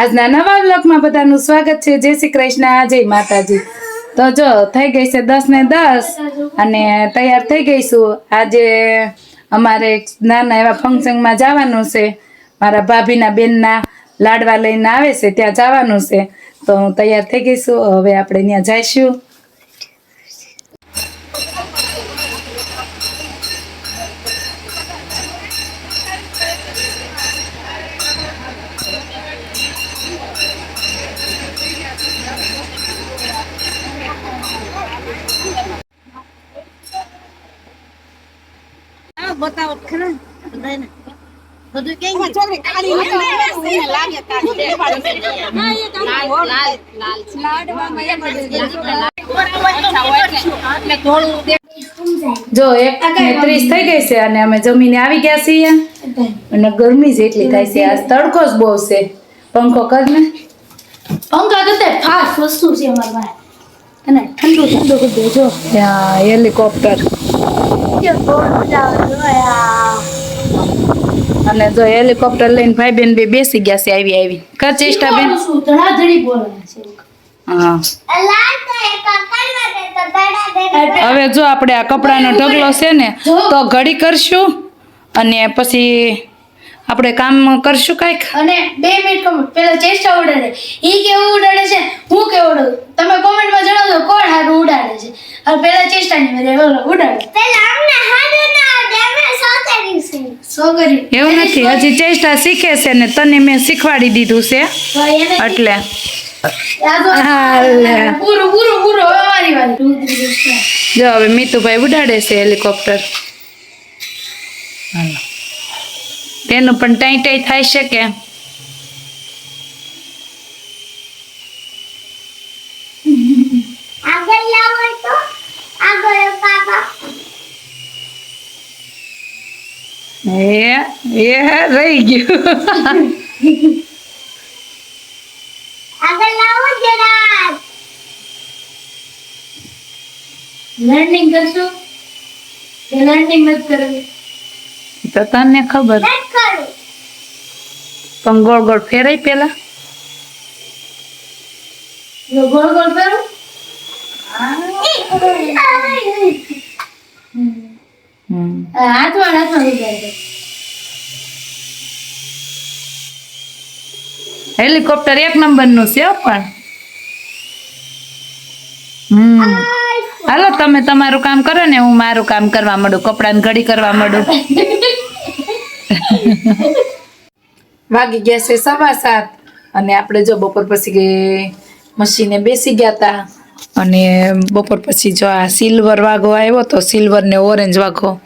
આજના નવા બ્લોગમાં બધાનું સ્વાગત છે. જય શ્રી કૃષ્ણ, જય માતાજી. તો જો, થઈ ગઈ છે દસ ને દસ અને તૈયાર થઈ ગઈશું આજે અમારે નાના એવા ફંક્શનમાં જવાનું છે. મારા ભાભીના બેનના લાડવા લઈને આવે છે, ત્યાં જવાનું છે. તો હું તૈયાર થઈ ગઈશું હવે આપણે ત્યાં જઈશું હા, બતાવો તો ખરા બધાયને. બધું કેમ છે? મને લાગે કાળી. લાલ, લાલ, લાલ છે. એટલે થોડું દે- જો એક ને ત્રીસ થઈ ગઈ છે અને અમે જમીને આવી ગયા છીએ. અને ગરમી જેટલી થાય છે આજ તડકો જ બહુ છે. પંખો કર ને. પંખા કરતા ખાસ વસ્તુ છે અમારી પાસે. અને ઠંડુ ઠંડુ કરી દેજો ત્યાં હેલિકોપ્ટર. અને જો હેલિકોપ્ટર લઈને ભાઈ બેન બે બેસી ગયા છે આવી આવી. કર ચેષ્ટા બેન. હવે જો આપણે આ કપડાનો ઢગલો છે ને તો ઘડી કરશું અને પછી આપણે કામ કરશું કાંઈક. અને બે મિનિટ કમેન્ટ પેલા ચેષ્ટા ઉડાડે. ઈ કેવું ઉડાડે છે? હું કેવું ઉડાડું? તમે કોમેન્ટમાં જણાવજો કોણ હારું ઉડાડે છે? હવે પેલા ચેષ્ટા ની મેરે ઉડાડે પેલા અમને હારું ના આવડે અમે સોગરી છે સોગરી એવું નથી હજી ચેષ્ટા શીખે છે ને તને મેં શીખવાડી દીધું છે. એટલે. જો હવે મીતુભાઈ ઉડાડે છે હેલિકોપ્ટર. તેનું પણ ટાઈ ટાઈ થાય છે કે? આગળ લાવો તો. આગળ પાપા. એ એ રહી ગયું. આગળ લાવો જરા લર્નિંગ કરશો? કે લર્નિંગ મત કરવી. તો તને ખબર. પણ ગોળ ગોળ ફેરાય પેલા. ગોળ ગોળ હમ. હાથમાં હાથમાં હેલિકોપ્ટર એક નંબરનું છે પણ. હમ. હાલો તમે તમારું કામ કરો ને હું મારું કામ કરવા માંડું કપડાને ઘડી કરવા માંડું. વાગી ગયા છે સવા સાત. અને આપણે જો બપોર પછી મશીને બેસી ગયા હતા અને બપોર પછી જો આ સિલ્વર વાઘો આવ્યો તો સિલ્વર ને ઓરેન્જ વાઘો.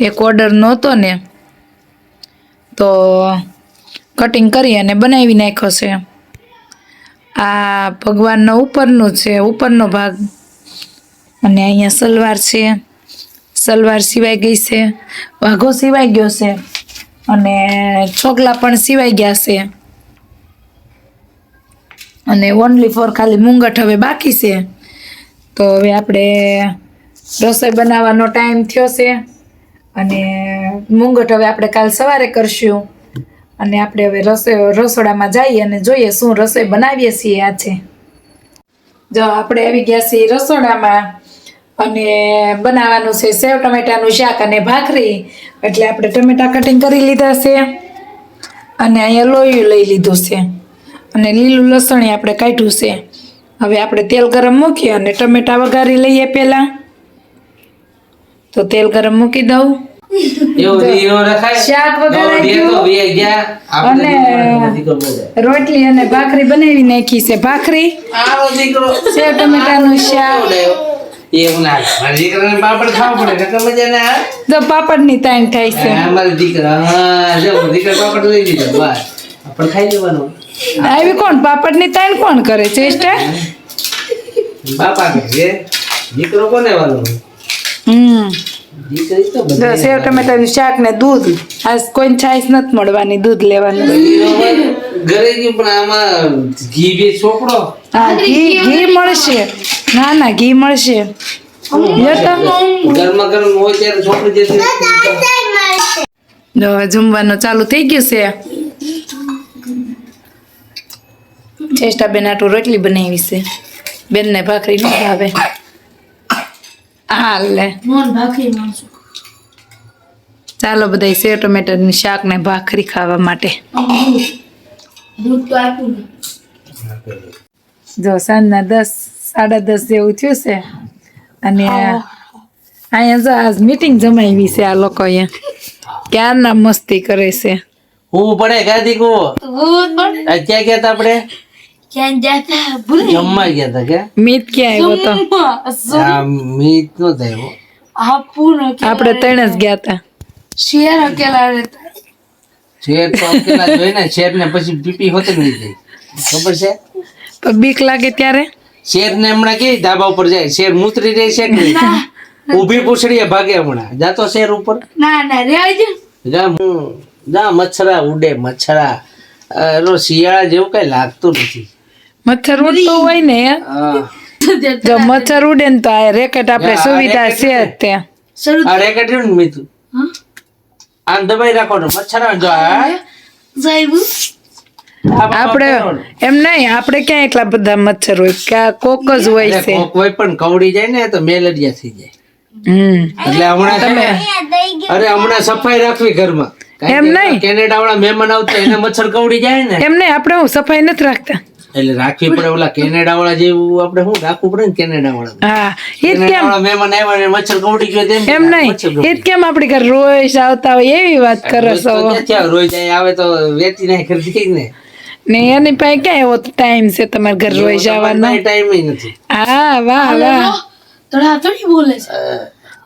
એક ઓર્ડર નહોતો ને, તો કટિંગ કરી અને બનાવી નાખ્યો છે. આ ભગવાનનો ઉપરનું છે, ઉપરનો ભાગ. અને અહીંયા સલવાર છે, સલવાર સિવાય ગઈ છે, વાઘો સિવાય ગયો છે અને છોકલા પણ સિવાય ગયા છે. અને ઓનલી ફોર ખાલી મુંગટ હવે બાકી છે. તો હવે આપણે રસોઈ બનાવવાનો ટાઈમ થયો છે. અને મુંગટ હવે આપણે કાલ સવારે કરશું. અને આપણે હવે રસોઈ રસોડામાં જઈએ અને જોઈએ શું રસોઈ બનાવીએ છીએ આજે. જો આપણે આવી ગયા છીએ રસોડામાં અને બનાવવાનું છે સેવ, ટમેટાનું શાક અને ભાખરી. એટલે આપણે ટમેટા કટિંગ કરી લીધા છે. અને અહીંયા લોહી લઈ લીધું છે. અને લીલું લસણ આપણે કાઢ્યું છે. હવે આપણે તેલ ગરમ મૂકીએ અને ટમેટા વઘારી લઈએ પહેલાં. તો તેલ ગરમ મૂકી દઉં. શાક તો અને- રોટલી અને ભાખરી બનાવી નાખી છે. ભાખરી? સેવ ટમેટાનું શાક. દીકરાને પાપડની તાણ થાય છે. દીકરા દીકરા પાપડ લઈ લીધો બસ. આપણે ખાઈ લેવાનું. આવી કોણ? પાપડની તાણ કોણ કરે છે સ્ટાર બાપા કે દીકરો કોને વાલો? હમ. દીકરી તો જો સેવ ટમેટાનું શાક ને દૂધ. આજ કોઈ છાશ નથી મળવાની દૂધ લેવાનું. ઘરે ગયું પણ આમાં ઘી બે ચોપડો હા ઘી ઘી મળશે. ના ના ઘી મળશે. જમવાનું ચાલુ થઈ ગયું છે. ચેષ્ટા બેન આટલું રોટલી બનાવી છે. બેનને ભાખરી ન ભાવે. હા લે. ચાલો બધા સેવ ટમેટાની શાક ને ભાખરી ખાવા માટે. જો સાંજના દસ સાડા દસ જેવું થયું છે. અને અહીંયા જો આજ મીટિંગ જમાવી છે આ લોકોએ ક્યારના મસ્તી કરે છે. હું પડે ગાદી કો આ ક્યાં ગયા તા આપણે? ક્યાં જાતા ભૂલી જમવા ગયા તા કે મીત ક્યાં આવ્યો તો આ મીત નો થયો આપું આપણે ત્રણ જ ગયા હતા શેર અકેલા રહેતા શેર તો અકેલા જોઈ ને શેર ને પછી પીપી હોતે નહીં ખબર છે તો બીક લાગે ત્યારે શેર ને હમણાં કે ધાબા ઉપર જાય શેર મૂતરી જાય છે કે નહીં? ઊભી પૂછડીએ ભાગે હમણાં જાતો શેર ઉપર ના ના રહેજો જા હું- જા મચ્છરા ઉડે મચ્છરા એનો શિયાળા જેવું કઈ લાગતું નથી મચ્છર ઉડતું હોય ને હા. જો મચ્છર ઉડે ને તો આ રેકેટ આપણે સુવિધા છે જ ત્યાં. આ રેકેટ ને મીઠું. આમ દબાઈ રાખવાનું મચ્છર જો આપણે એમ નહીં આપણે ક્યાં એટલા બધા મચ્છર હોય? કે કોક જ હોય છે. કોઈ પણ કવડી જાય ને તો મેલેરિયા થઈ જાય. હમ. એટલે હમણાં તમે અરે હમણાં સફાઈ રાખવી ઘરમાં. એમ નહીં. કેનેડા વાળા મહેમાન આવતા એને મચ્છર કવડી જાય ને. એમ નહીં આપણે સફાઈ નથી રાખતા. એટલે રાખવી પડે ઓલા કેનેડા વાળા જેવું આપણે શું રાખવું પડે ને કેનેડા વાળા હા એ કેમ? મહેમાન આવ્યા ને મચ્છર કવડી ગયો તેમ એમ નહીં એ કેમ આપણી ઘર રોજ આવતા હોય એવી વાત કરો છો? ક્યાં રોજ આવે તો વેચી નાખી ખરીદી ને. ને એની પાસે ક્યાં એવો ટાઈમ છે તમારે ઘર રોજ આવવાનો? ટાઈમ નથી. હા વાહ વાહ. થોડા થોડી બોલે છે.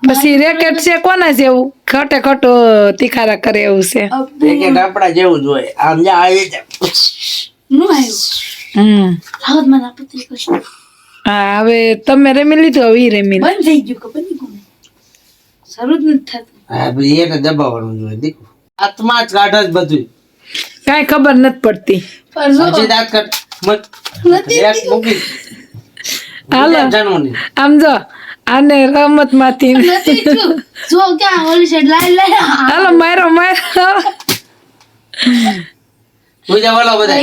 પછી રેકેટ છે કોના જેવું? ખટે ખટો તીખારા કરે એવું છે. રેકેટ આપણા જેવું જ હોય. આમ જા આવી જાય નું આવ્યું. હમ. આ પત્રી કશું હા હવે તમે રમી લીધું હવે ઈ રમી લે. બંધ થઈ ગયું કે બની ગયું? શરૂ જ નથી થતું. હા એને દબાવવાનું જોઈએ દીકુ આત્મા જ કાઢે જ બધું કાંઈ ખબર નથી પડતી. પણ જો. પછી દાંત કાઢ. મત. એક મૂકી. હાલો. આમ જો આને રમતમાંથી જો ક્યાં ઓલી સાઈડ લાઈ લઈ હાલો મારો મારો. પૂજા વાળો બધા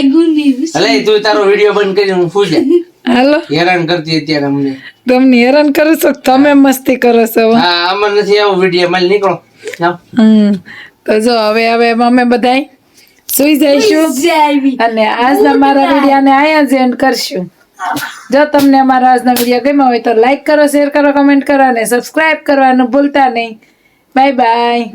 અલે તું તારો વીડિયો બંધ કરી હું પૂજા હાલો. હેરાન કરતી અત્યારે અમને. તમને હેરાન કરો છો તમે મસ્તી કરો છો હા. અમને નથી આવો વીડિયો માલ નીકળો. હમ. તો જો હવે હવે અમે બધાય સુઈ જઈશું. અને આજના મારા વિડીયાને અહીંયા જ એન્ડ કરશું. જો તમને અમારા આજના વીડિયો ગમ્યો હોય તો લાઈક કરો શેર કરો કમેન્ટ કરો અને સબસ્ક્રાઇબ કરવાનું ભૂલતા નહીં. Bye bye